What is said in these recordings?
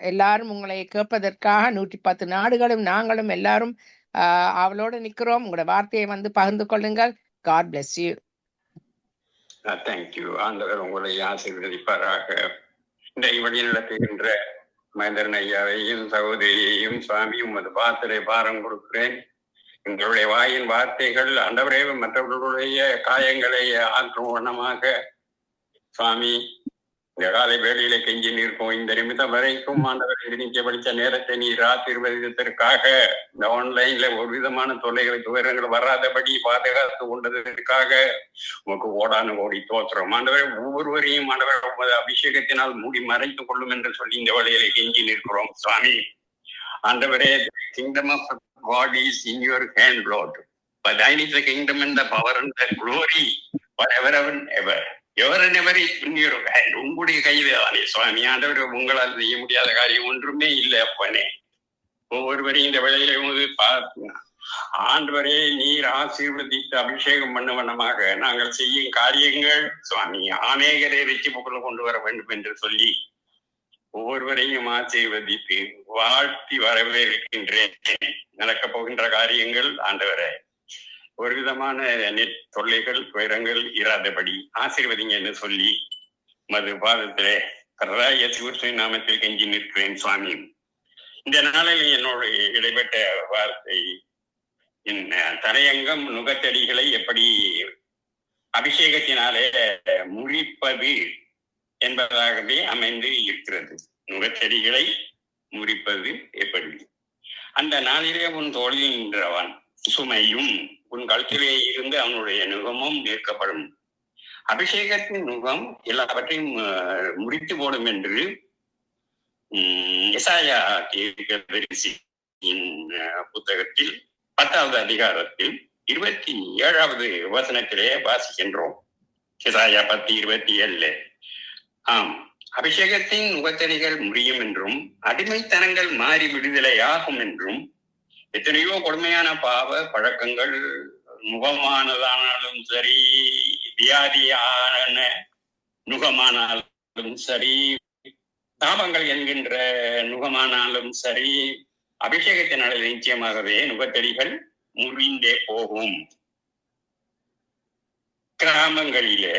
எல்லாரும் உங்களை கேட்பதற்காக நூற்றி பத்து நாடுகளும் நாங்களும் எல்லாரும் ஆஹ் அவளோட நிக்கிறோம் உங்களோட வார்த்தையை வந்து பகிர்ந்து கொள்ளுங்கள். காட் பிளஸ் யூ தேங்க்யூ ஆண்டவர் உங்களை ஆசீர்வதிப்பாராக. இந்த வழி நடத்துகின்ற மகேந்திரன் ஐயாவையும் சகோதரியையும் சுவாமி உமது பாத்திரை பாரம் கொடுக்கிறேன். எங்களுடைய வாயின் வார்த்தைகள் ஆண்டவரே மற்றவர்களுடைய காயங்களை ஆற்றும் வண்ணமாக சுவாமி காலை வேலையில கெஞ்சி நிற்கும் இந்த நிமிடம் வரைக்கும் ஆண்டவர் எதிர்க்க படித்த நேரத்தை நீர் ஆசீர்வதித்ததற்காக இந்த ஆன்லைன்ல ஒரு விதமான தொல்லைகள் துயரங்கள் வராதபடி பாதுகாத்து கொண்டதற்காக உமக்கு ஓடான ஓடி தோற்றம் ஆண்டவர் ஒவ்வொருவரையும் ஆண்டவர் உமது அபிஷேகத்தினால் மூடி மறைத்துக் கொள்ளும் என்று சொல்லி இந்த வழியில கெஞ்சி நிற்கிறோம் சுவாமி ஆண்டவரே kingdom of God is in your hand, Lord. But thine is the kingdom and the power and the glory forever and ever. Ever and உங்களுடைய கையில் சுவாமி ஆண்டவர் உங்களால் செய்ய முடியாத காரியம் ஒன்றுமே இல்லை அப்பனே. ஒவ்வொருவரையும் இந்த வேளையில வந்து பார்த்து ஆண்டவரே நீர் ஆசீர்வதித்து அபிஷேகம் பண்ண வண்ணமாக நாங்கள் செய்யும் காரியங்கள் சுவாமி அநேகரை வெற்றி புகழ் கொண்டு வர வேண்டும் என்று சொல்லி ஒவ்வொருவரையும் ஆசீர்வதித்து வாழ்த்தி வரவேற்கின்றேன். நடக்கப் போகின்ற காரியங்கள் ஆண்டவரே ஒரு விதமான தொல்லைகள் துயரங்கள் இராதபடி ஆசீர்வதிங்க என்று சொல்லி மது பாதத்திலே கர்ராய சிவஸ்ரீ நாமத்தில் கெஞ்சி நிற்கிறேன் சுவாமி. இந்த நாளில் என்னோட இடைப்பட்ட வார்த்தை என் தலையங்கம் நுகத்தடிகளை எப்படி அபிஷேகத்தினாலே முறிப்பது என்பதாகவே அமைந்து இருக்கிறது. நுகத்தடிகளை முறிப்பது எப்படி? அந்த நாளிலே உன் தோழின்றவன் சுமையும் உன் கழுத்திலே இருந்து அவனுடைய நுகமும் நீக்கப்படும் அபிஷேகத்தின் நுகம் எல்லாவற்றையும் முடித்து முறித்து போடும் என்று உம், எசாயா புத்தகத்தில் பத்தாவது அதிகாரத்தில் இருபத்தி ஏழாவது வசனத்திலே வாசிக்கின்றோம். எசாயா பத்து இருபத்தி ஏழுல ஆம். அபிஷேகத்தின் முகத்தடிகள் முடியும் என்றும் அடிமைத்தனங்கள் மாறி விடுதலை ஆகும் என்றும் எத்தனையோ கொடுமையான பாவ பழக்கங்கள் முகமானதானாலும் சரி வியாதியான நுகமானாலும் சரி தாபங்கள் என்கின்ற நுகமானாலும் சரி அபிஷேகத்தினால நிச்சயமாகவே நுகத்தடிகள் முறிந்தே போகும். கிராமங்களிலே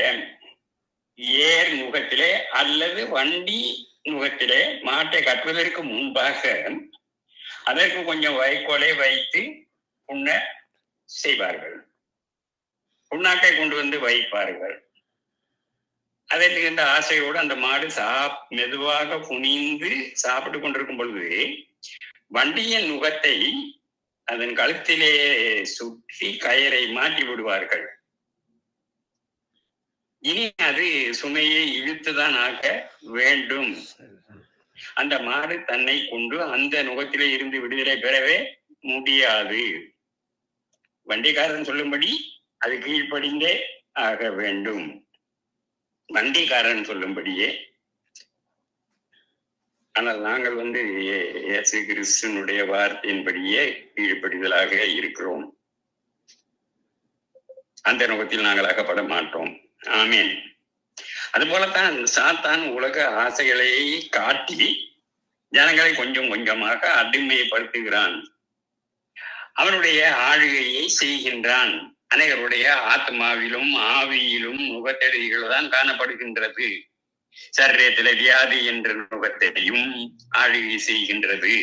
ஏர் முகத்திலே அல்லது வண்டி முகத்திலே மாட்டை கட்டுவதற்கு முன்பாக அதற்கு கொஞ்சம் வைக்கோலை வைத்து உண்ண செய்வார்கள். புண்ணாக்கை கொண்டு வந்து வைப்பார்கள். அதில் இருந்த ஆசையோடு அந்த மாடு சாப் மெதுவாக புனிந்து சாப்பிட்டு கொண்டிருக்கும் பொழுது வண்டியின் முகத்தை அதன் கழுத்திலே சுற்றி கயரை மாட்டி விடுவார்கள். இனி அது சுமையை இழுத்துதான் ஆக வேண்டும். அந்த மாடு தன்னை கொண்டு அந்த நுகத்திலே இருந்து விடுதலை பெறவே முடியாது. வண்டிக்காரன் சொல்லும்படி அது கீழ்ப்படிந்தே ஆக வேண்டும். வண்டிக்காரன் சொல்லும்படியே. ஆனால் நாங்கள் வந்து இயேசு கிறிஸ்தனுடைய வார்த்தையின்படியே கீழ்ப்படிதலாக இருக்கிறோம். அந்த நுகத்தில் நாங்கள் அகப்பட மாட்டோம். ஆமீன். அது போலத்தான் சாத்தான் உலக ஆசைகளை காட்டி ஜனங்களை கொஞ்சம் கொஞ்சமாக அடிமைப்படுத்துகிறான். அவனுடைய ஆளுகையை செய்கின்றான். அனைவருடைய ஆத்மாவிலும் ஆவியிலும் முகத்தடிகள் தான் காணப்படுகின்றது. சரீரத்தில வியாதி என்ற நுகத்தையும் ஆளுகை செய்கின்றது.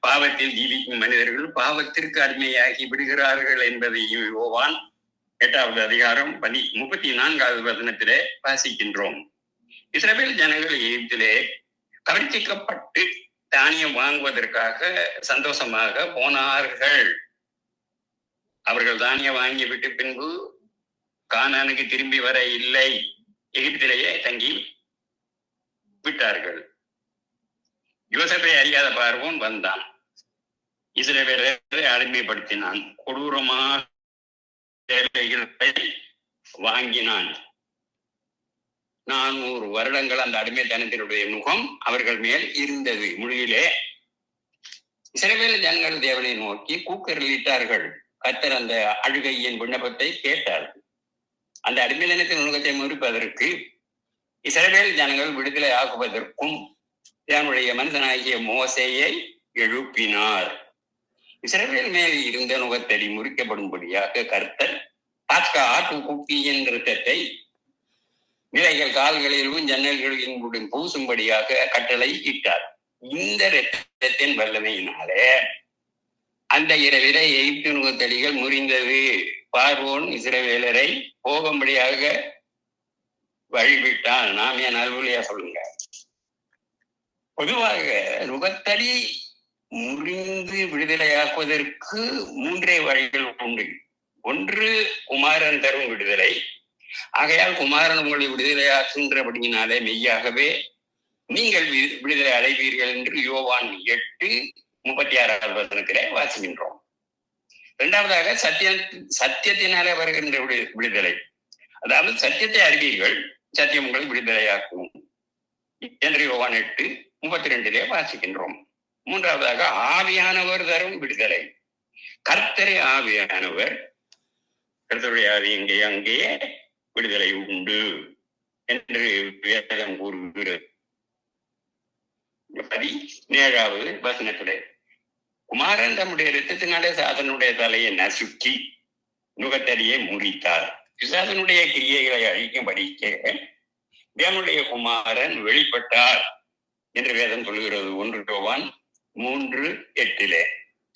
பாவத்தில் ஜீவிக்கும் மனிதர்கள் பாவத்திற்கு அடிமையாகி விடுகிறார்கள் என்பதையும் யோவான் எட்டாவது அதிகாரம் பனி முப்பத்தி நான்காவது வசனத்திலே வாசிக்கின்றோம். இஸ்ரேல் ஜனங்கள் எகிப்திலே கவர்ச்சிக்கப்பட்டு தானியம் வாங்குவதற்காக சந்தோஷமாக போனார்கள். அவர்கள் தானியம் வாங்கிவிட்டு பின்பு கானானுக்கு திரும்பி வர இல்லை. எகிப்திலேயே தங்கி விட்டார்கள். யோசப்பை அறியாத பார்வோன் வந்தான். இஸ்ரவேலரை அடிமைப்படுத்தினான் கொடூரமாக சேவைகளை வாங்கினான். நானூறு வருடங்கள் அந்த அடிமைத்தனத்தினுடைய முகம் அவர்கள் மேல் இருந்தது. மொழியிலே சிறவேல ஜனங்கள் தேவனை நோக்கி கூக்கரிட்டார்கள் கத்தர் அந்த அழுகையின் விண்ணப்பத்தை கேட்டார். அந்த அடிமைத்தனத்தின் நுணுகத்தை முறிப்பதற்கு இஸ்ரவேல் ஜனங்கள் விடுதலை ஆகுவதற்கும் தன்னுடைய மனிதனாகிய மோசையை எழுப்பினார். இஸ்ரவேல் மேல் இருந்த நுகத்தடி முறிக்கப்படும்படியாக கர்த்தர் தாக்க ஆட்டு குப்பியின் தட்டை நிலைகள் கால்களிலும் ஜன்னல்களின் பூசும்படியாக கட்டளை இட்டார். இந்த இரத்தத்தின் வல்லமையினாலே அந்த இரவிட எகிப்து நுகத்தடிகள் முறிந்தது. பார்வோன் இஸ்ரவேலரை போகும்படியாக வழிவிட்டான். நாம் என் அலுவலியா சொல்லுங்க? பொதுவாக நுகத்தடி முறிந்து விடுதலையாக்குவதற்கு மூன்றே வழிகள் உண்டு. ஒன்று குமாரன் தரும் விடுதலை. ஆகையால் குமாரன் உங்களை விடுதலையாக்குகின்றபடியினாலே மெய்யாகவே நீங்கள் விடுதலை அடைவீர்கள் என்று யோவான் எட்டு முப்பத்தி ஆறாவது வசனத்திலே வாசிக்கின்றோம். இரண்டாவதாக சத்திய சத்தியத்தினாலே வருகின்ற விடு- விடுதலை. அதாவது சத்தியத்தை அறிவீர்கள் சத்தியம் உங்களை விடுதலையாக்கும் என்று யோவான் எட்டு முப்பத்தி ரெண்டிலே வாசிக்கின்றோம். மூன்றாவதாக ஆவியானவர் தரும் விடுதலை. கர்த்தரே ஆவியானவர் கர்த்தருடைய ஆவி இங்கே அங்கேயே விடுதலை உண்டு என்று வேதம் கூறுகிறது. பதினேழாவது வசனத்திலே குமாரன் தம்முடைய இரத்தத்தினாலே சாதனுடைய தலையை நசுக்கி நுகத்தடியை முறித்தார் பிசாசனுடைய கிரியைகளை அழிக்கும்படிக்க தேவனுடைய குமாரன் வெளிப்பட்டார் என்று வேதம் சொல்கிறது ஒன்று யோவான் மூன்று எட்டிலே.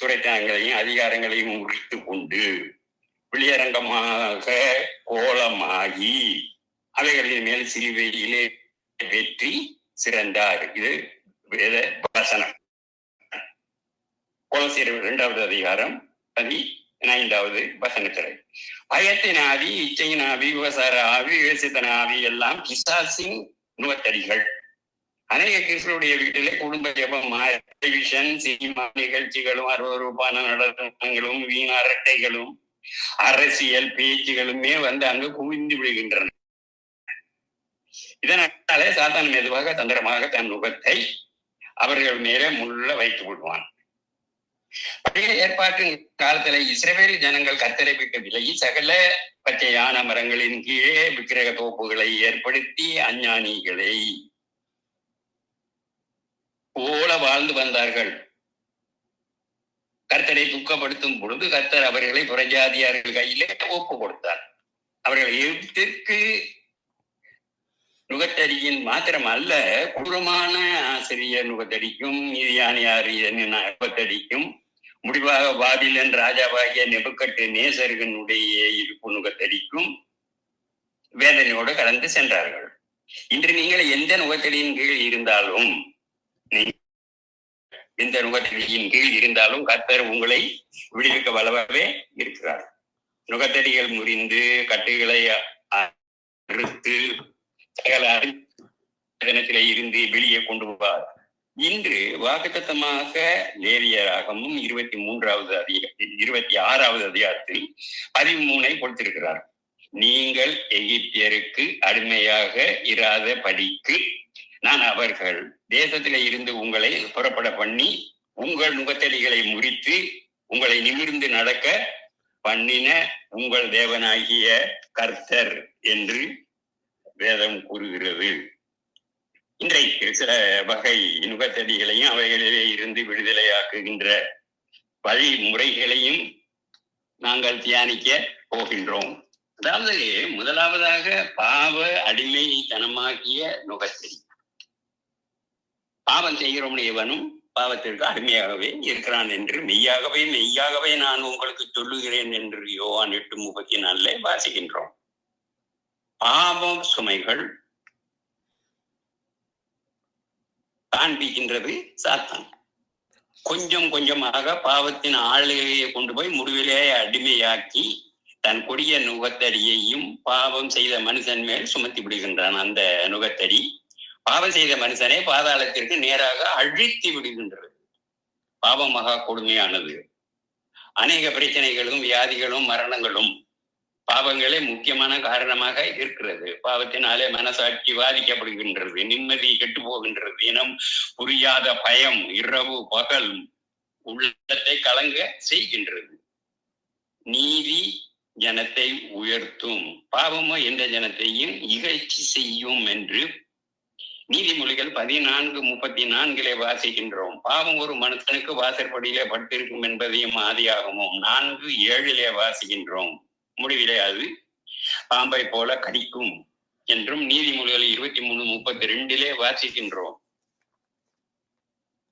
துறைத்தனங்களையும் அதிகாரங்களையும் முறித்து கொண்டு வெளியரங்கமாக கோலமாகி அவைகளின் மேல் சிறுவையிலே வெற்றி சிறந்தார். இது வேத வசனம். கொலசியர் இரண்டாவது அதிகாரம் பதினைந்தாவது வசனத்திலே. பயத்தின் ஆவி இச்சையின் ஆவி விவசார ஆவி விவசித்தன ஆவி எல்லாம் பிசாசின் நுகத்தடிகள் அநேக கிறிஸ்துடைய வீட்டிலே குடும்ப ஜபம் டெலிவிஷன் சினிமா நிகழ்ச்சிகளும் அருவறுப்பான நடனங்களும் வீண அரட்டைகளும் அரசியல் பேச்சுகளுமே வந்து அங்கு குவிந்து விடுகின்றன. இதனாலே சாத்தான் மெதுவாக தந்திரமாக தன் முகத்தை அவர்கள் மேலே முள்ள வைத்து விடுவான் பழைய ஏற்பாட்டின் காலத்துல இஸ்ரேல் ஜனங்கள் கத்தரை விட்டு விலகி சகல பச்சையான மரங்களின் கீழே விக்கிரக தோப்புகளை ஏற்படுத்தி அஞ்ஞானிகளை போல வாழ்ந்து வந்தார்கள். கர்த்தரை துக்கப்படுத்தும் பொழுது கர்த்தர் அவர்களை புறஜாதியார்கள் கையிலே ஒப்பு கொடுத்தார். அவர்கள் எகிப்திற்கு நுகத்தடியின் மாத்திரம் அல்ல கொடூரமான ஆசிரியர் நுகத்தடிக்கும் நீதியானியாரியன் நுகத்தடிக்கும் முடிவாக பாபிலன் ராஜாவாகிய நெபுக்கட்டு நேசர்களுடைய இருப்பு நுகத்தடிக்கும் வேதனையோடு கடந்து சென்றார்கள். இன்று நீங்கள் எந்த நுகத்தடியின் கீழ் இருந்தாலும் எந்த நுகத்தடியின் கீழ் இருந்தாலும் கர்த்தர் உங்களை விடுவிக்க வல்லவே இருக்கிறார். நுகத்தடிகள் முறிந்து கட்டுகளை அறுத்து சகல தினத்திலே இருந்து வெளியே கொண்டு போவார். இன்று வாக்குத்தத்தமாக லேவியராகமும் இருபத்தி மூன்றாவது அதிக இருபத்தி ஆறாவது அதிகாரத்தில் பதிமூனை கொடுத்திருக்கிறார். நீங்கள் எகிப்தியருக்கு அடிமையாக இராத படிக்கு நான் அவர்கள் தேசத்திலே இருந்து உங்களை புறப்பட பண்ணி உங்கள் நுகத்தடிகளை முறித்து உங்களை நிமிர்ந்து நடக்க பண்ணின உங்கள் தேவனாகிய கர்த்தர் என்று வேதம் கூறுகிறது. இன்றைக்கு சில வகை நுகத்தடிகளையும் அவைகளிலே இருந்து விடுதலையாக்குகின்ற வழிமுறைகளையும் நாங்கள் தியானிக்க போகின்றோம். அதாவது முதலாவதாக பாவ அடிமைத்தனமாகிய நுகத்தடி பாவம் செய்கிறவன் எவனும் பாவத்திற்கு அடிமையாகவே இருக்கிறான் என்று மெய்யாகவே மெய்யாகவே நான் உங்களுக்கு சொல்லுகிறேன் என்று யோவான் எட்டு முப்பத்தி நாலுல வாசிக்கின்றோம். பாவம் சுமைகள் காண்பிக்கின்றது சாத்தான். கொஞ்சம் கொஞ்சமாக பாவத்தின் ஆளுகையை கொண்டு போய் முடிவிலே அடிமையாக்கி தன் கொடிய நுகத்தடியையும் பாவம் செய்த மனுஷன் மேல் சுமத்தி விடுகின்றான். அந்த நுகத்தடி பாவம் செய்த மனுஷனை பாதாளத்திற்கு நேராக அழித்து விடுகின்றது. பாவம் மகா கொடுமையானது. அநேக பிரச்சனைகளும் வியாதிகளும் மரணங்களும் பாவங்களே முக்கியமான காரணமாக இருக்கிறது. பாவத்தினாலே மனசாட்சி பாதிக்கப்படுகின்றது நிம்மதி கெட்டு போகின்றது இனம் புரியாத பயம் இரவு பகல் உள்ளத்தை கலங்க செய்கின்றது. நீதி ஜனத்தை உயர்த்தும். பாவமோ எந்த ஜனத்தையும் இகழ்ச்சி செய்யும் என்று நீதிமொழிகள் பதினான்கு முப்பத்தி நான்கிலே வாசிக்கின்றோம். பாவம் ஒரு மனுஷனுக்கு வாசற்படியிலே பட்டிருக்கும் என்பதையும் ஆதியாகமும் நான்கு ஏழிலே வாசிக்கின்றோம். முடிவிலே அது பாம்பை போல கடிக்கும் என்றும் நீதிமொழிகள் இருபத்தி மூணு முப்பத்தி ரெண்டிலே வாசிக்கின்றோம்.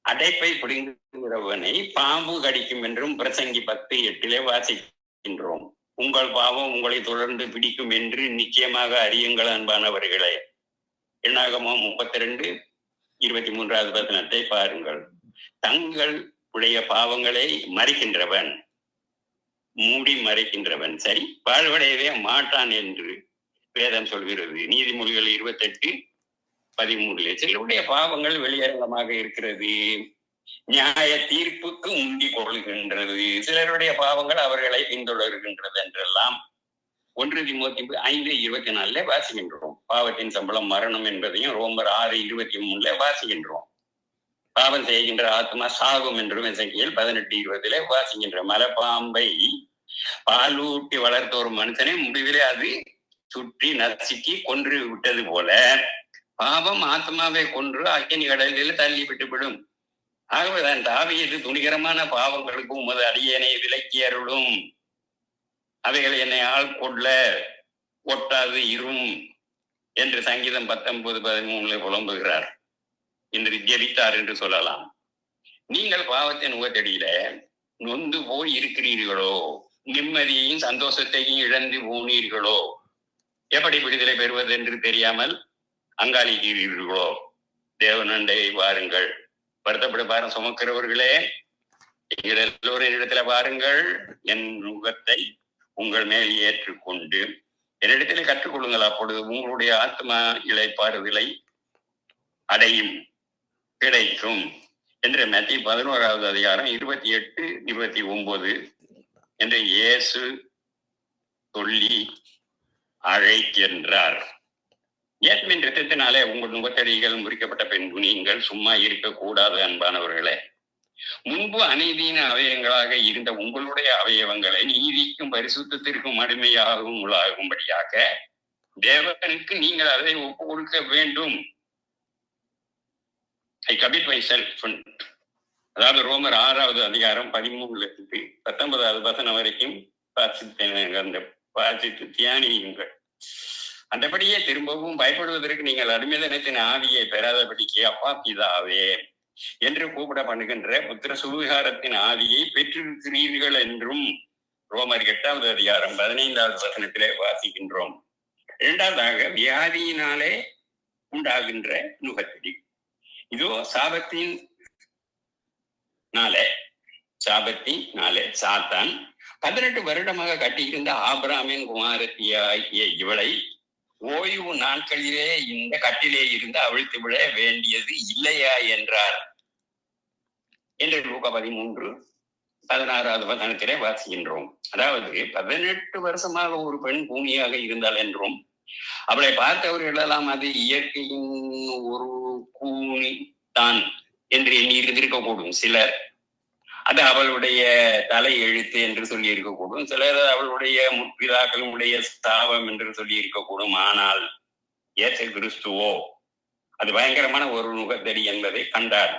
அடைப்பை பிடுங்குகிறவனை பாம்பு கடிக்கும் என்றும் பிரசங்கி பத்து எட்டிலே வாசிக்கின்றோம். உங்கள் பாவம் உங்களை தொடர்ந்து பிடிக்கும் என்று நிச்சயமாக அறியுங்கள் அன்பானவர்களே. எண்ணாகமம் முப்பத்தி ரெண்டு இருபத்தி மூன்றாவது வசனத்தை பாருங்கள். தங்கள் உடைய பாவங்களை மறைக்கின்றவன் மூடி மறைக்கின்றவன். சரி வாழ்வடையவே மாட்டான் என்று வேதம் சொல்கிறது. நீதிமொழிகள் இருபத்தெட்டு பதிமூணுல சிலருடைய பாவங்கள் வெளியரங்கமாக இருக்கிறது. நியாய தீர்ப்புக்கு உண்டி கொள்கின்றது. சிலருடைய பாவங்கள் அவர்களை பின்தொடர்கின்றது என்றெல்லாம் ஒன்று திமுத்தி ஐந்து இருபத்தி நாலுல வாசிக்கின்றோம். பாவத்தின் சம்பளம் மரணம் என்பதையும் ரோமர் ஆறு இருபத்தி மூணுல வாசிக்கின்றோம். பாவம் செய்கின்ற ஆத்மா சாகும் என்றும் இசைக்கியல் பதினெட்டு இருபதுல வாசிக்கின்ற மலைப்பாம்பை பாலூட்டி வளர்த்த ஒரு மனுஷனை முடிவிலே அது சுற்றி நசுக்கி கொன்று விட்டது போல பாவம் ஆத்மாவை கொன்று அக்கினி கடலில் தள்ளி விட்டுவிடும் ஆகவே ஆகவேதான் தாவியது துணிகரமான பாவங்களுக்கு உமது அடியனை விலக்கி அருளும். அவைகள் என்னை ஆள் கொள்ள ஒட்டாது இரும் என்று சங்கீதம் பத்தொன்பது பதிமூணுல புலம்புகிறார். என்று ஜெபித்தார் என்று சொல்லலாம். நீங்கள் பாவத்தின் முகத்தடியில நொந்து போய் இருக்கிறீர்களோ நிம்மதியையும் சந்தோஷத்தையும் இழந்து போனீர்களோ எப்படி விடுதலை பெறுவது என்று தெரியாமல் அங்காளிக்கிறீர்களோ தேவனண்டை வாருங்கள். வருத்தப்பட பாரம் சுமக்கிறவர்களே நீங்கள் எல்லோரும் இடத்துல பாருங்கள் என் முகத்தை உங்கள் மேல் ஏற்றுக்கொண்டு என்னிடத்துல கற்றுக்கொள்ளுங்கள். அப்பொழுது உங்களுடைய ஆத்மா இழைப்பாறுதலை அடையும் கிடைக்கும் என்று மத்திய பதினோராவது அதிகாரம் இருபத்தி எட்டு இருபத்தி ஒன்பது என்று இயேசு சொல்லி அழைக்கின்றார். ஏற்மின் ரத்தத்தினாலே உங்கள் முகத்தடிகள் முறிக்கப்பட்ட பின்பு நீங்கள் சும்மா இருக்கக்கூடாது அன்பானவர்களே. முன்பு அநீதியின் அவயங்களாக இருந்த உங்களுடைய அவயவங்களை நீதிக்கும் பரிசுத்திற்கும் அடிமையாகவும் உள்ளாகும்படியாக தேவனுக்கு நீங்கள் அதை ஒப்பு கொடுக்க வேண்டும் ஐ கமிட் மை செல்ஃப் அதாவது ரோமர் ஆறாவது அதிகாரம் பதிமூணுல இருந்து பத்தொன்பதாவது வசனம் வரைக்கும் வாசித்தேன் அந்த வாசித்து தியானியுங்கள். அந்தபடியே திரும்பவும் பயப்படுவதற்கு நீங்கள் அடிமைதனத்தின் ஆவியை பெறாதபடிக்கு அப்பா பிதாவே என்று கூப்பிட பண்ணுகின்ற புத்திர சுவிகாரத்தின் ஆதியை பெற்றிருக்கிறீர்கள் என்றும் ரோமர் எட்டாவது அதிகாரம் பதினைந்தாவது வசனத்திலே வாசிக்கின்றோம். இரண்டாவதாக வியாதியினாலே உண்டாகின்ற நுகத்தடி இதோ சாபத்தின் நாளே சாபத்தின் நாளே சாத்தான் பதினெட்டு வருடமாக கட்டியிருந்த ஆபிராமின் குமாரத்தியாகிய இவளை ஓய்வு நாட்களிலே இந்த கட்டிலே இருந்து அவிழ்த்து விட வேண்டியது இல்லையா என்றார். என்று லூகா பதிமூன்று பதினாறாவது வசனத்திலே வாசிக்கின்றோம். அதாவது பதினெட்டு வருஷமாக ஒரு பெண் பூமியாக இருந்தால் என்றும் அவளை பார்த்தவர்கள் எல்லாம் அது இயற்கையின் ஒரு கூணி தான் என்று எண்ணி இருந்திருக்கக்கூடும் சிலர் அது அவளுடைய தலை எழுத்து என்று சொல்லி இருக்கக்கூடும் சிலர் அவளுடைய முற்பிதாக்களுடைய ஸ்தாபம் என்று சொல்லி இருக்கக்கூடும் ஆனால் ஏச கிறிஸ்துவோ அது பயங்கரமான ஒரு நுகத்தடி என்பதை கண்டார்.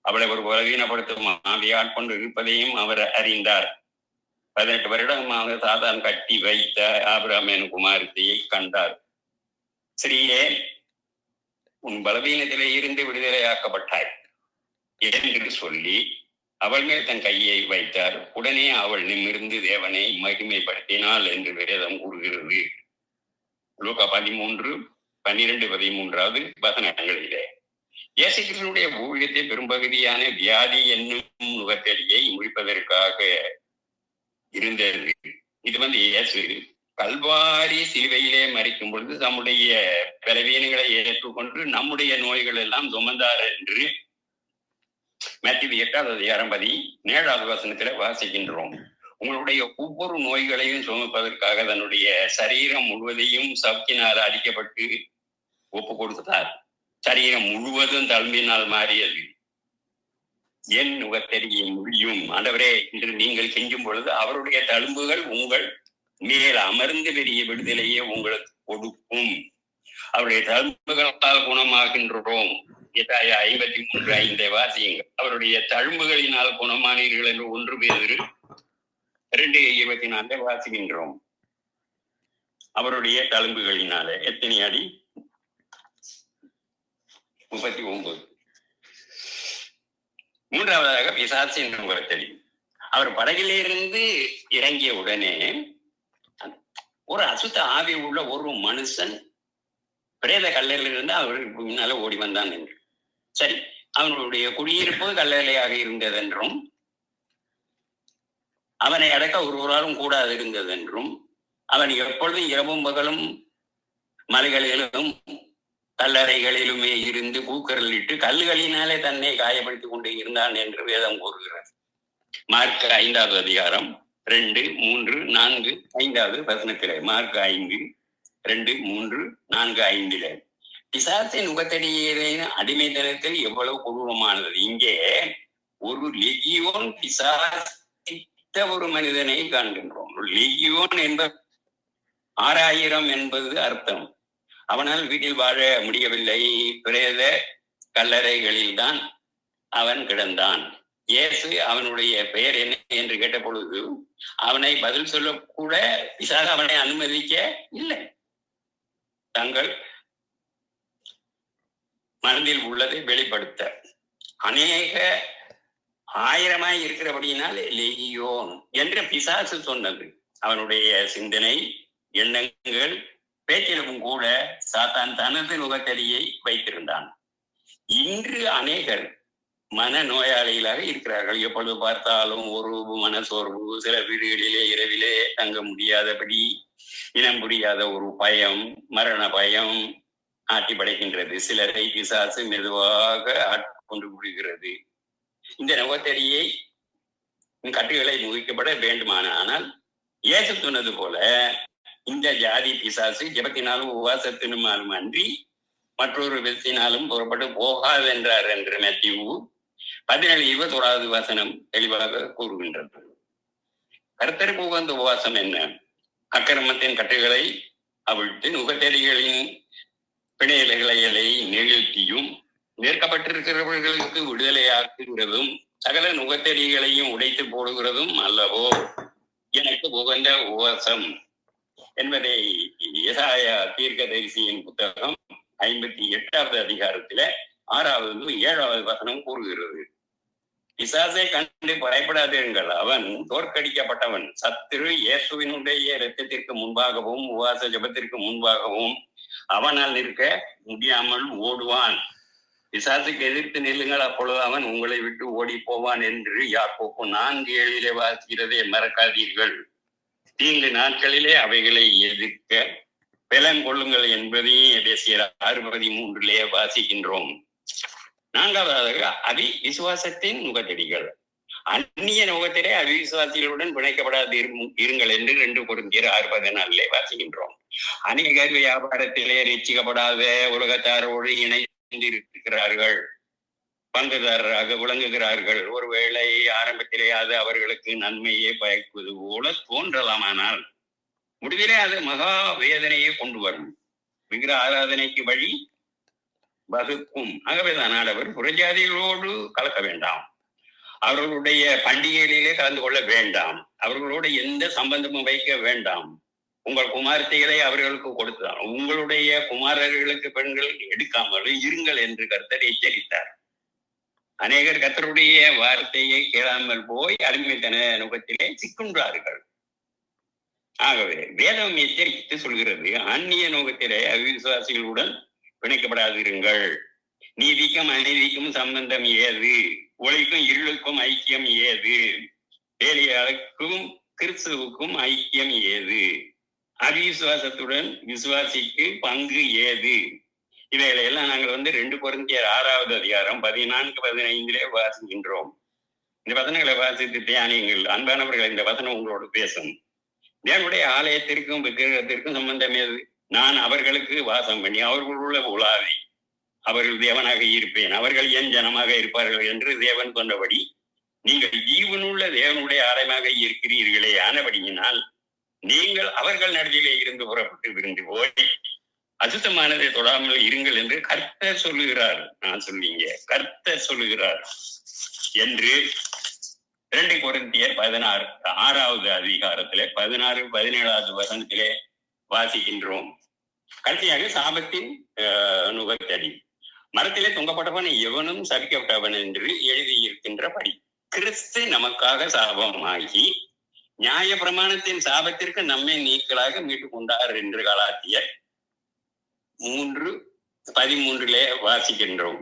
அவளை ஒரு பலவீனப்படுத்தும் ஆவியால் கொண்டு இருப்பதையும் அவர் அறிந்தார். பதினெட்டு வருடமாக சாதான் கட்டி வைத்த ஆபிராமேன் குமாரத்தையை கண்டார். ஸ்ரீயே உன் பலவீனத்திலே இருந்து விடுதலையாக்கப்பட்டாய் என்று சொல்லி அவள் மேல் தன் கையை வைத்தார். உடனே அவள் நிமிர்ந்து தேவனை மகிமைப்படுத்தினாள் என்று வேதம் கூறுகிறது. லோகா பதிமூன்று பன்னிரண்டு பதிமூன்றாவது வசனங்களிலே. இயேசுடைய ஊழியத்தை பெரும்பகுதியான வியாதி என்னும் நுகத்தடியை முடிப்பதற்காக இருந்தது. இது வந்து இயேசு கல்வாரி சிலுவையிலே மறிக்கும் பொழுது தம்முடைய பலவீனங்களை ஏற்றுக்கொண்டு நம்முடைய நோய்கள் எல்லாம் சுமந்தார் என்று மேத்யூ எட்டாவது அதிகாரம் பதி ஏழாவது வசனத்தில வாசிக்கின்றோம். உங்களுடைய ஒவ்வொரு நோய்களையும் சுமப்பதற்காக தன்னுடைய சரீரம் முழுவதையும் சவுக்கினால் அடிக்கப்பட்டு ஒப்பு கொடுத்தார். சரீரம் முழுவதும் தழும்பினால் மாறியது. என் நுகத்தெரிய முடியும் ஆண்டவரே இன்று நீங்கள் செஞ்சும் பொழுது அவருடைய தழும்புகள் உங்கள் மேல் அமர்ந்து பெரிய விடுதலையே உங்களுக்கு கொடுக்கும். அவருடைய தழும்புகளால் குணமாகின்றோம். எட்டாய ஐம்பத்தி மூன்று ஐந்தை வாசியுங்கள். அவருடைய தழும்புகளினால் குணமானீர்கள் என்று ஒன்று பேர் இரண்டு இருபத்தி நான்கை வாசிக்கின்றோம். அவருடைய தழும்புகளினால. எத்தனை அடி? முப்பத்தி ஒன்பது மூன்றாவதாக பிசாசு என்று உரத்தடி அவர் படகிலிருந்து இறங்கிய உடனே ஒரு அசுத்த ஆவி உள்ள ஒரு மனுஷன் பிரேத கல்லறையிலிருந்து அவருக்கு முன்னால ஓடி வந்தான் என்று. சரி அவனுடைய குடியிருப்பு கல்லறையாக இருந்ததென்றும் அவனை அடக்க ஒருவராலும் கூடாது இருந்ததென்றும் அவன் எப்பொழுதும் இரவும் பகலும் மலைகளிலும் கல்லறைகளிலுமே இருந்து கூக்கரலிட்டு கல்லுகளினாலே தன்னை காயப்படுத்திக் கொண்டு இருந்தான் என்று வேதம் கூறுகிறது. மார்க் ஐந்தாவது அதிகாரம் ரெண்டு மூன்று நான்கு ஐந்தாவது வசனத்திலே. மார்க் ஐந்து ரெண்டு மூன்று நான்கு ஐந்திலே. பிசாசின் முகத்தடியின் அடிமைத்தனத்தில் எவ்வளவு கொடூரமானது. இங்கே ஒரு லெகியோன் பிசாசித்த ஒரு மனிதனை காண்கின்றோம். லெகியோன் என்பது ஆறாயிரம் என்பது அர்த்தம். அவனால் வீட்டில் வாழ முடியவில்லை. பிரேத கல்லறைகளில் தான் அவன் கிடந்தான். இயேசு அவனுடைய பெயர் என்ன என்று கேட்ட பொழுது அவனை பதில் சொல்லக்கூட கூட பிசாக அவனை அனுமதிக்க இல்லை. தங்கள் மனதில் உள்ளதை வெளிப்படுத்த. அநேக ஆயிரமாய் இருக்கிறபடியினால் லெகியோன் என்று பிசாசு சொன்னது. அவனுடைய சிந்தனை எண்ணங்கள் பேச்சிலும் கூட சாத்தான் தனது நுகத்தடியை வைத்திருந்தான். இன்று அநேகர் மன நோயாளிகளாக இருக்கிறார்கள். எப்பொழுது பார்த்தாலும் ஒரு மனசோர்வு சில வீடுகளிலே இரவிலே தங்க முடியாதபடி இனம் புரியாத ஒரு பயம் மரண பயம் ஆட்டி படைக்கின்றது. சிலரை பிசாசு மெதுவாக ஆட்கொண்டு விடுகிறது. இந்த நுகத்தடியை கட்டுகளை முகிக்கப்பட வேண்டுமானால் இயேசு சொன்னது போல இந்த ஜாதி பிசாசு ஜபத்தினாலும் உபாசத்தினுமாலும் அன்றி மற்றொரு விதத்தினாலும் புறப்பட்டு போகாதென்றார் என்று மேத்யூ பதினேழு இருபத்தோராவது வசனம் தெளிவாக கூறுகின்றது. கர்த்தருக்கு உகந்த உபவாசம் என்ன? அக்கிரமத்தின் கட்டுகளை அவிழ்த்து நுகத்தடிகளின் பிணையலைகளை நிகழ்த்தியும் நிற்கப்பட்டிருக்கிறவர்களுக்கு விடுதலையாக்குகிறதும் சகல நுகத்தடிகளையும் உடைத்து போடுகிறதும் அல்லவோ? எனக்கு உகந்த உபவாசம். என்பதை எசாயா தீர்க்கதரிசியின் புத்தகம் ஐம்பத்தி எட்டாவது அதிகாரத்தில ஆறாவது ஏழாவது வசனம் கூறுகிறது. பிசாசை கண்டு பயப்படாதீர்கள். அவன் தோற்கடிக்கப்பட்டவன். சத்துரு இயேசுவினுடைய இரத்தத்திற்கு முன்பாகவும் உவாச ஜபத்திற்கு முன்பாகவும் அவனால் நிற்க முடியாமல் ஓடுவான். பிசாசுக்கு எதிர்த்து நில்லுங்கள். அப்பொழுது அவன் உங்களை விட்டு ஓடி போவான் என்று யாக்கோப்பு நான்கு ஏழிலே வாசிக்கிறதை மறக்காதீர்கள். தீங்கு நாட்களிலே அவைகளை எதிர்க்க பலன் கொள்ளுங்கள் என்பதையும் எபேசியர் அறுபதி மூன்றிலே வாசிக்கின்றோம். நான்காவதாக அவி விசுவாசத்தின் முகத்தடிகள். அந்நிய நோகத்திலே அவிசுவாசிகளுடன் பிணைக்கப்படாது இருங்கள் என்று ரெண்டு பொருந்தியர் ஆறு நாளிலே வாசிக்கின்றோம். அநேகர் வியாபாரத்திலே ரசிக்கப்படாத உலகத்தாரோடு இணைந்திருக்கிறார்கள். பங்குதாரராக விளங்குகிறார்கள். ஒருவேளை ஆரம்பத்திலே அது அவர்களுக்கு நன்மையை பயக்குவது போல தோன்றலாமானால் முடிவிலே அது மகா வேதனையை கொண்டு வரும். விக்கிர ஆராதனைக்கு வழி வகுக்கும். ஆகவேதான் ஆடவர் புறஜாதிகளோடு கலக்க வேண்டாம். அவர்களுடைய பண்டிகைகளிலே கலந்து கொள்ள வேண்டாம். அவர்களோடு எந்த சம்பந்தமும் வைக்க வேண்டாம். உங்கள் குமார்த்தைகளை அவர்களுக்கு கொடுத்தார். உங்களுடைய குமாரர்களுக்கு பெண்கள் எடுக்காமல் இருங்கள் என்று கர்த்தர் எச்சரித்தார். அநேகர் கத்தருடைய வார்த்தையை கேளாமல் போய் அடிமைத்தன நுகத்திலே சிக்குன்றார்கள். ஆகவே வேதம் எச்சரித்து சொல்கிறது அந்நிய நோகத்திலே அவிசுவாசிகளுடன் பிணைக்கப்படாதிருங்கள். நீதிக்கும் அநீதிக்கும் சம்பந்தம் ஏது? உழைக்கும் இருளுக்கும் ஐக்கியம் ஏது? வேலையாளுக்கும் கிறிஸ்துவுக்கும் ஐக்கியம் ஏது? அவிசுவாசத்துடன் விசுவாசிக்கு பங்கு ஏது? இவைகளை எல்லாம் நாங்கள் வந்து ரெண்டு பொருந்தியர் ஆறாவது அதிகாரம் பதினான்கு பதினைந்திலே வாசிக்கின்றோம் இந்த வசனங்களை வாசித்து தியானியுங்கள் அன்பானவர்கள் இந்த வசனம் உங்களோடு பேசும். தேவனுடைய ஆலயத்திற்கும் விக்கிரகத்திற்கும் சம்பந்தம் ஏது நான் அவர்களுக்கு வாசம் பண்ணி அவர்களுள்ள உலாவி அவர்கள் தேவனாக இருப்பேன் அவர்கள் என் ஜனமாக இருப்பார்கள் என்று தேவன் சொன்னபடி நீங்கள் ஜீவனுள்ள தேவனுடைய ஆலயமாக இருக்கிறீர்களே ஆனபடியினால் நீங்கள் அவர்கள் நடுவிலே இருந்து புறப்பட்டு விருந்து போய் அசுத்தமானதை தொடாமல் இருங்கள் என்று கர்த்தர் சொல்லுகிறார். நான் சொல்லிங்க கர்த்தர் சொல்லுகிறார். என்று இரண்டு குருந்தியர் பதினாறு ஆறாவது அதிகாரத்திலே பதினாறு பதினேழாவது வசனத்திலே வாசிக்கின்றோம். கடைசியாக சாபத்தின் ஆஹ், நுகத்தடி மரத்திலே தொங்கப்பட்டவன் எவனும் சபிக்கப்பட்டவன் என்று எழுதியிருக்கின்றபடி கிறிஸ்து நமக்காக சாபமாகி நியாய பிரமாணத்தின் சாபத்திற்கு நம்மை நீக்கலாக மீட்டுக் கொண்டார் என்று கலாத்தியர் மூன்று பதிமூன்றிலே வாசிக்கின்றோம்.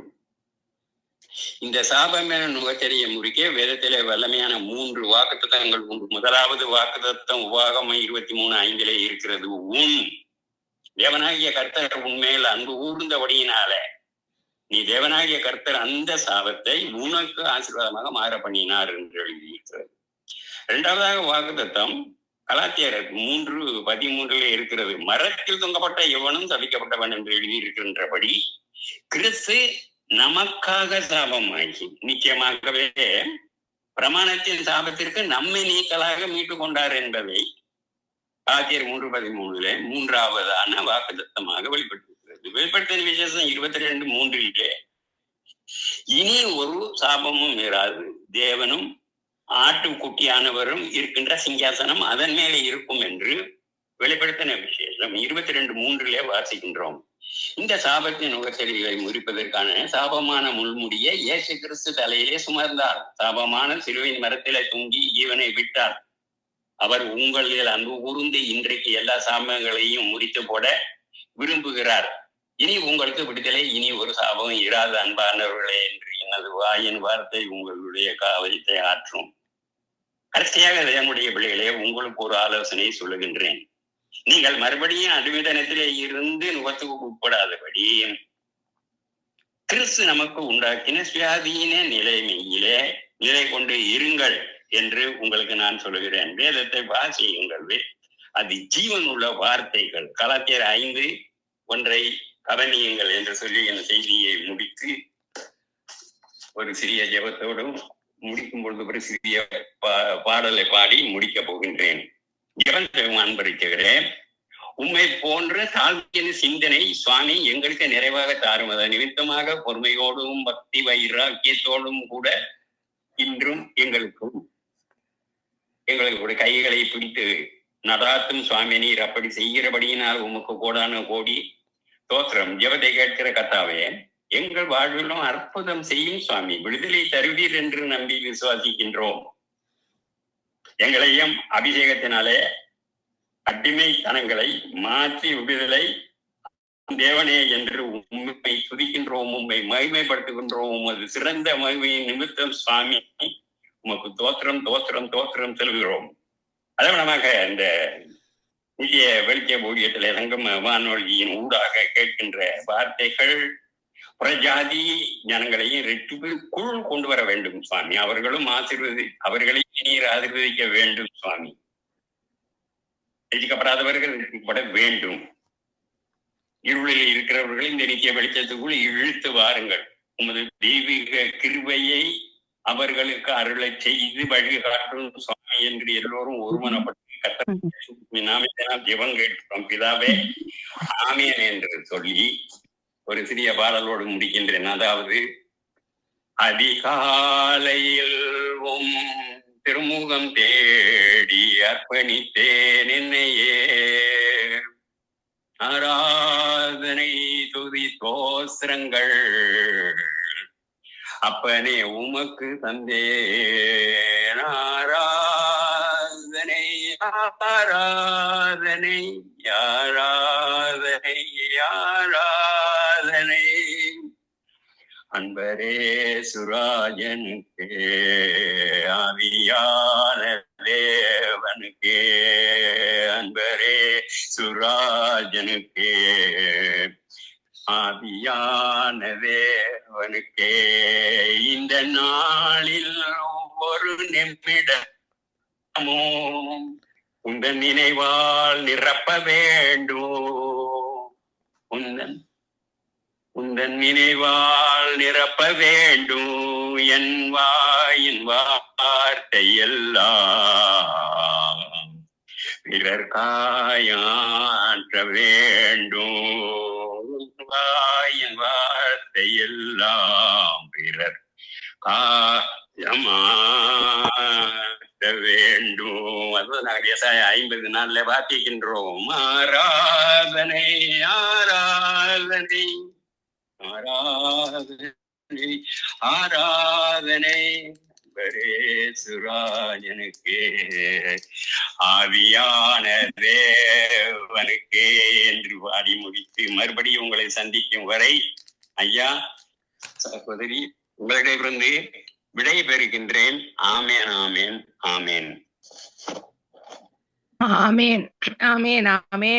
இந்த சாபமேன நுகச்சரிய முறிக்க வேதத்திலே வல்லமையான மூன்று வாக்கு தத்தங்கள் உண்டு. முதலாவது வாக்குத்தத்தம் உபாகம் இருபத்தி மூணு ஐந்திலே இருக்கிறது. உன் தேவனாகிய கர்த்தர் உண்மையில் அன்பு ஊர்ந்தபடியினால நீ தேவனாகிய கர்த்தர் அந்த சாபத்தை உனக்கு ஆசீர்வாதமாக மாற பண்ணினார் என்று எழுதியிருக்கிறது. இரண்டாவதாக வாக்குத்தத்தம் கலாத்தியர் மூன்று பதிமூன்றுல இருக்கிறது. மரத்தில் தொங்கப்பட்ட எவனும் தவிக்கப்பட்டவன் என்று எழுதியிருக்கின்றபடி கிறிஸ்து நமக்காக சாபமாகி நிச்சயமாகவே பிரமாணத்தின் சாபத்திற்கு நம்மை நீக்கலாக மீட்டுக் கொண்டார் என்பதை ஆசிரியர் மூன்று பதிமூணுல மூன்றாவதான வாக்குத்தத்தமாக வெளிப்பட்டிருக்கிறது வெளிப்படுத்தின விசேஷம் இருபத்தி ரெண்டு மூன்றிலே இனி ஒரு சாபமும் இராது. தேவனும் ஆட்டுக்குட்டியானவரும் இருக்கின்ற சிங்காசனம் அதன் மேலே இருக்கும் என்று வெளிப்படுத்தின விசேஷம் இருபத்தி ரெண்டு மூன்றிலே வாசிக்கின்றோம். இந்த சாபத்தின் நுகச்செடிகளை முறிப்பதற்கான சாபமான முள்முடியை இயேசு கிறிஸ்து தலையிலே சுமர்ந்தார் சாபமான சிலுவையின் மரத்திலே தூங்கி ஜீவனை விட்டார். அவர் உங்களில் அன்பு கூர்ந்து இன்றைக்கு எல்லா சாபங்களையும் முறித்து போட விரும்புகிறார். இனி உங்களுக்கு விடுதலை இனி ஒரு சாபம் இராத அன்பானவர்களே என்று எனது வாயின் வார்த்தை உங்களுடைய காவலத்தை ஆற்றும். கடைசியாக தேவனுடைய பிள்ளைகளே. உங்களுக்கு ஒரு ஆலோசனை சொல்லுகின்றேன். நீங்கள் மறுபடியும் அடிமைதனத்திலே இருந்து நுகத்துக்கு உட்படாதபடி கிறிஸ்து நமக்கு உண்டாக்கின சுயாதீன நிலைமையிலே நிலை கொண்டு இருங்கள் என்று உங்களுக்கு நான் சொல்லுகிறேன். வேதத்தை வாசியுங்கள். அது ஜீவன் உள்ள வார்த்தைகள். கலாத்தியர் ஐந்து ஒன்றை கவனியுங்கள் என்று சொல்லி என் செய்தியை முடித்து ஒரு சிறிய ஜெபத்தோடும் முடிக்கும் பொழுது ஒரு சிறிய பா- பாடலை பாடி முடிக்கப் போகின்றேன். ஜெபம் அன்பளிக்கிறேன் உண்மை போன்ற தாழ்வியின் சிந்தனை சுவாமி எங்களுக்கு நிறைவாக தாரும். அதன் நிமித்தமாக பொறுமையோடும் பக்தி வைராக்கியத்தோடும் கூட இன்றும் எங்களுக்கும் எங்களுடைய கைகளை பிடித்து நடாத்தும் சுவாமி நீர் அப்படி செய்கிறபடியினால் உமக்கு கோடான கோடி தோத்திரம் ஜெபத்தை கேட்கிற கத்தாவே எங்கள் வாழ்விலும் அற்புதம் செய்யும் சுவாமி. விடுதலை தருவீர் என்று நம்பி விசுவாசிக்கின்றோம். எங்களையும் அபிஷேகத்தினாலே அடிமைத்தனங்களை மாற்றி விடுதலை தேவனே என்று உண்மை துதிக்கின்றோம் உண்மை மகிமைப்படுத்துகின்றோம். உமது சிறந்த மகிமையின் நிமித்தம் சுவாமி உமக்கு தோத்திரம் தோத்திரம் தோத்திரம் செல்கிறோம். அதவிடமாக இந்த நிதிய வெளிச்ச ஊழியத்தில் இறங்கும் வானொலியின் ஊடாக கேட்கின்ற வார்த்தைகள் புறஜாதி ஜனங்களையும் ரெட்டிப்புக்குள் கொண்டு வர வேண்டும் சுவாமி. அவர்களும் ஆசீர்வதி அவர்களையும் நீர் ஆசீர்வதிக்க வேண்டும் சுவாமி. ரசிக்கப்படாதவர்கள் ரசிக்கப்பட வேண்டும். இருளில் இருக்கிறவர்கள் இந்த நித்திய வெளிச்சத்துக்குள் இழுத்து வாருங்கள். உமது தெய்வீக கிருபையை அவர்களுக்கு அருளை செய்து வழிகாட்டும் சுவாமி என்று எல்லோரும் ஒருமனப்பட்டு கத்த நாமத்தினால் ஜெபம் கேட்கிறோம். பிதாவே ஆமேன் என்று சொல்லி ஒரு சிறிய பாடலோடு முடிக்கின்றேன். அதாவது அதிகாலையில் உம் திருமுகம் தேடி அர்ப்பணித்தேன் என்னையே. ஆராதனை துதி தோஸ்திரங்கள் அப்பனே உமக்கு தந்தேன். ஆராதனை ஆராதனை ஆராதனை ஆராதனை. அன்பரே சுராயனுக்கே ஆவியான தேவனுக்கே அன்பரே சுராஜனுக்கே ஆவியான தேவனுக்கே. இந்த நாளில் ஒரு நிமிடமும் உந்தன் நினைவால் நிரப்ப வேண்டும். உந்தன் உந்தன் நினைவால் நிரப்ப வேண்டும். என் வாயின் வார்த்தை எல்லாம் பிறர் காயாற்ற வேண்டும். வாயின் வார்த்தை எல்லாம் பிறர் காயமாற்ற வேண்டும். அது நாங்கள் விவசாய ஐம்பது நாள்ல வாசிக்கின்றோம். ஆராதனை ஆராதனை. ஆராதனை ஆராதனை. சுராஜனுக்கே ஆவியான தேவனுக்கே என்று பாடி முடித்து மறுபடியும் உங்களை சந்திக்கும் வரை ஐயா சகோதரி உங்களிடமிருந்து விடை பெறுகின்றேன். ஆமேன் ஆமேன் ஆமேன். ஆமேன் ஆமேன் ஆமேன்.